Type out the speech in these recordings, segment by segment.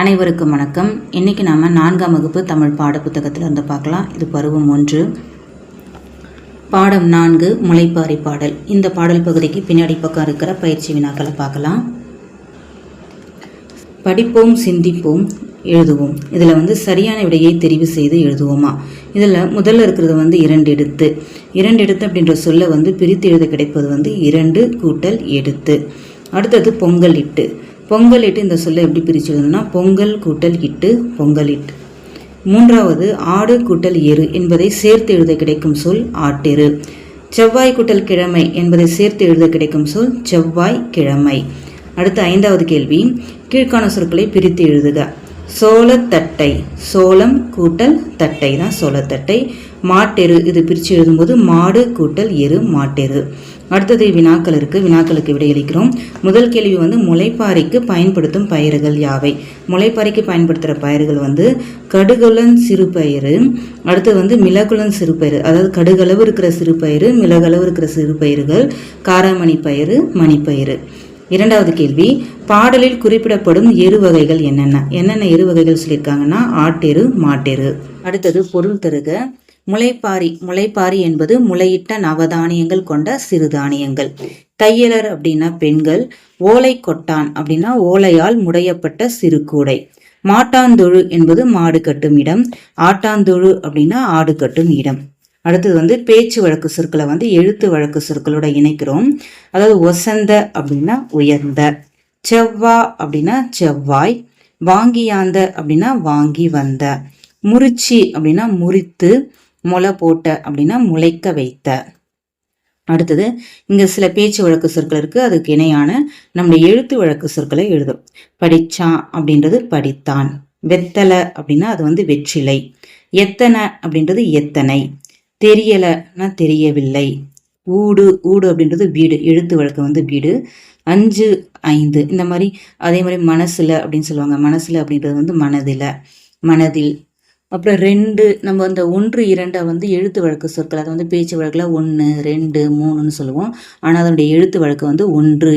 அனைவருக்கும் வணக்கம். இன்றைக்கி நாம் நான்காம் வகுப்பு தமிழ் பாடப்புத்தகத்திலிருந்து புத்தகத்தில் பார்க்கலாம். இது பருவம் ஒன்று. பாடம் நான்கு முளைப்பாரி பாடல். இந்த பாடல் பகுதிக்கு பின்னாடி பக்கம் இருக்கிற பயிற்சி வினாக்களை பார்க்கலாம். படிப்போம் சிந்திப்போம் எழுதுவோம். இதில் வந்து சரியான விடையை தெரிவு செய்து எழுதுவோமா? இதில் முதல்ல இருக்கிறது வந்து இரண்டு எடுத்து. இரண்டு எடுத்து அப்படின்ற சொல்ல வந்து பிரித்து எழுத கிடைப்பது வந்து இரண்டு கூட்டல் எடுத்து. அடுத்தது பொங்கல் இட்டு. பொங்கலிட்டு இந்த சொல்லை எப்படி பிரித்து பொங்கல் கூட்டல் இட்டு பொங்கல் மூன்றாவது ஆடு கூட்டல் எரு என்பதை சேர்த்து எழுத கிடைக்கும் சொல் ஆட்டெரு. செவ்வாய் கூட்டல் கிழமை என்பதை சேர்த்து எழுத கிடைக்கும் சொல் செவ்வாய் கிழமை. அடுத்த ஐந்தாவது கேள்வி கீழ்காண சொற்களை பிரித்து எழுதுக. சோளத்தட்டை சோளம் கூட்டல் தட்டை தான் சோளத்தட்டை. மாட்டெரு இது பிரித்து எழுதும்போது மாடு கூட்டல் எரு மாட்டெரு. அடுத்தது வினாக்கள் இருக்குது வினாக்களுக்கு விடையளிக்கிறோம் முதல் கேள்வி வந்து முளைப்பாறைக்கு பயன்படுத்தும் பயிர்கள் யாவை? முளைப்பாறைக்கு பயன்படுத்துகிற பயிர்கள் வந்து கடுகுலன் சிறுபயிறு. அடுத்தது வந்து மிளகுலன் சிறுபயிறு. அதாவது கடுகளவு இருக்கிற சிறுபயிறு மிளகளவு இருக்கிற சிறுபயிர்கள் காராமணி பயிறு மணிப்பயிறு. இரண்டாவது கேள்வி பாடலில் குறிப்பிடப்படும் எரு வகைகள் என்னென்ன? என்னென்ன எரு வகைகள் சொல்லியிருக்காங்கன்னா ஆட்டெரு மாட்டெரு. அடுத்தது பொருள் தருக முளைப்பாரி. முளைப்பாரி என்பது முளையிட்ட நவதானியங்கள் கொண்ட சிறுதானியங்கள். தையலர் அப்படின்னா பெண்கள் ஓலை கொட்டான் அப்படின்னா ஓலையால் முடையப்பட்ட சிறு கூடை மாட்டாந்தொழு என்பது மாடு கட்டும் இடம். ஆட்டாந்தொழு அப்படின்னா ஆடு கட்டும் இடம். அடுத்தது வந்து பேச்சு வழக்கு சொற்களை வந்து எழுத்து வழக்கு சொற்களோட இணைக்கிறோம். அதாவது ஒசந்த அப்படின்னா உயர்ந்த செவ்வா அப்படின்னா செவ்வாய் வாங்கியாந்த அப்படின்னா வாங்கி வந்த முறிச்சி அப்படின்னா முறித்து முளை போட்ட அப்படின்னா முளைக்க வைத்த. அடுத்தது இங்கே சில பேச்சு வழக்கு சொற்கள் இருக்குது அதுக்கு இணையான நம்முடைய எழுத்து வழக்கு சொற்களை எழுதும். படித்தான் அப்படின்றது படித்தான் வெத்தலை அப்படின்னா அது வந்து வெற்றிலை எத்தனை அப்படின்றது எத்தனை தெரியலைன்னா தெரியவில்லை. ஊடு ஊடு அப்படின்றது வீடு எழுத்து வழக்கு வந்து வீடு. அஞ்சு ஐந்து இந்த மாதிரி அதே மாதிரி மனசில் அப்படின்னு சொல்லுவாங்க. மனசில் அப்படின்றது வந்து மனதில் மனதில். அப்புறம் ரெண்டு நம்ம அந்த ஒன்று இரண்டை வந்து எழுத்து வழக்கு சொற்கள் அதை வந்து பேச்சு வழக்கில் ஒன்று ரெண்டு மூணுன்னு சொல்லுவோம். ஆனால் அதனுடைய எழுத்து வழக்கு வந்து ஒன்று.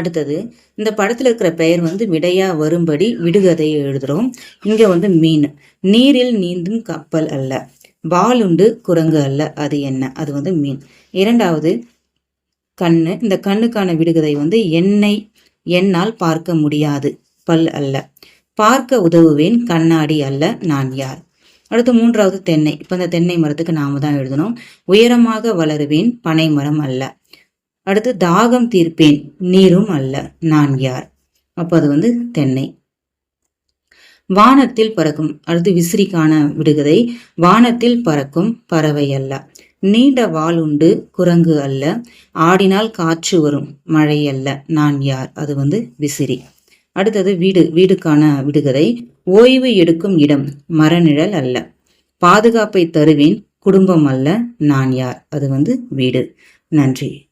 அடுத்தது இந்த படத்தில் இருக்கிற பெயர் வந்து விடையா வரும்படி விடுகதையை எழுதுகிறோம் இங்கே வந்து மீன். நீரில் நீந்தும் கப்பல் அல்ல. வாலுண்டு குரங்கு அல்ல அது என்ன? அது வந்து மீன். இரண்டாவது கண்ணு. இந்த கண்ணுக்கான விடுகதை வந்து என்னை என்னால் பார்க்க முடியாது. பல் அல்ல. பார்க்க உதவுவேன் கண்ணாடி அல்ல நான் யார்? அடுத்து மூன்றாவது தென்னை. இப்போ இந்த தென்னை மரத்துக்கு நாம தான் எழுதணும். உயரமாக வளருவேன் பனை மரம் அல்ல. அடுத்து தாகம் தீர்ப்பேன் நீரும் அல்ல நான் யார்? அப்போ அது வந்து தென்னை. வானத்தில் பறக்கும். அடுத்து விசிறிக்கான விடுகதை. வானத்தில் பறக்கும் பறவை அல்ல. நீண்ட வால் உண்டு குரங்கு அல்ல. ஆடினால் காற்று வரும் மழை அல்ல. நான் யார்? அது வந்து விசிறி. அடுத்தது வீடு வீடுக்கான விடுகதை. ஓய்வு எடுக்கும் இடம் மரநிழல் அல்ல. பாதுகாப்பை தருவேன் குடும்பம் அல்ல. நான் யார்? அது வந்து வீடு. நன்றி.